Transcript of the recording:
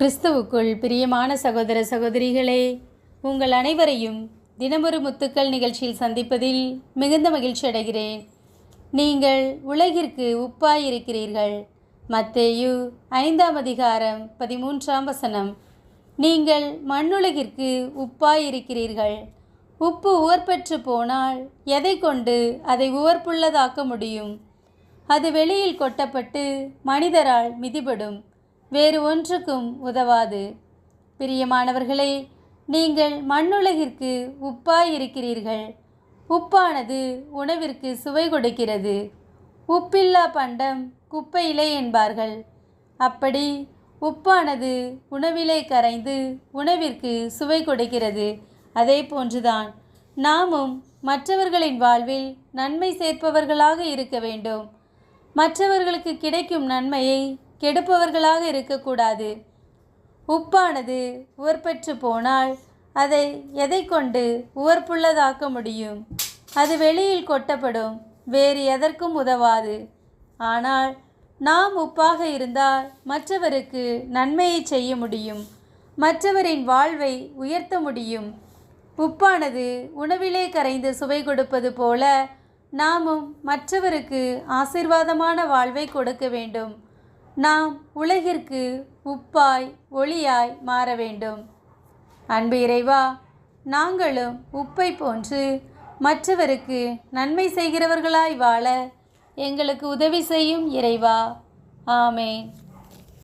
கிறிஸ்துவுக்குள் பிரியமான சகோதர சகோதரிகளே உங்கள் அனைவரையும் தினமொரு முத்துக்கள் நிகழ்ச்சியில் சந்திப்பதில் மிகுந்த மகிழ்ச்சி அடைகிறேன். நீங்கள் உலகிற்கு உப்பாயிருக்கிறீர்கள் மத்தேயு ஐந்தாம் அதிகாரம் பதிமூன்றாம் வசனம். நீங்கள் மண்ணுலகிற்கு உப்பாயிருக்கிறீர்கள் உப்பு உவர்பெற்று போனால் எதை கொண்டு அதை உவர்ப்புள்ளதாக்க முடியும்? அது வெளியில் கொட்டப்பட்டு மனிதரால் மிதிபடும். வேறு ஒன்றுக்கும் உதவாது. பிரியமானவர்களே நீங்கள் மண்ணுலகிற்கு உப்பாய் இருக்கிறீர்கள் உப்பானது உணவிற்கு சுவை கொடுக்கிறது. உப்பில்லா பண்டம் குப்பையிலே என்பார்கள். அப்படி உப்பானது உணவிலே கரைந்து உணவிற்கு சுவை கொடுக்கிறது. அதே போன்றுதான் நாமும் மற்றவர்களின் வாழ்வில் நன்மை சேர்ப்பவர்களாக இருக்க வேண்டும். மற்றவர்களுக்கு கிடைக்கும் நன்மையை கெடுப்பவர்களாக இருக்கக்கூடாது. உப்பானது உவர்பெற்று போனால் அதை எதை கொண்டு உவர்ப்புள்ளதாக்க முடியும்? அது வெளியில் கொட்டப்படும் வேறு எதற்கும் உதவாது. ஆனால் நாம் உப்பாக இருந்தால் மற்றவருக்கு நன்மையை செய்ய முடியும் மற்றவரின் வாழ்வை உயர்த்த முடியும். உப்பானது உணவிலே கரைந்து சுவை கொடுப்பது போல நாமும் மற்றவருக்கு ஆசீர்வாதமான வாழ்வை கொடுக்க வேண்டும். நாம் உலகிற்கு உப்பாய் ஒளியாய் மாற வேண்டும். அன்பு இறைவா நாங்களும் உப்பை போன்று மற்றவருக்கு நன்மை செய்கிறவர்களாய் வாழ எங்களுக்கு உதவி செய்யும் இறைவா. ஆமேன்.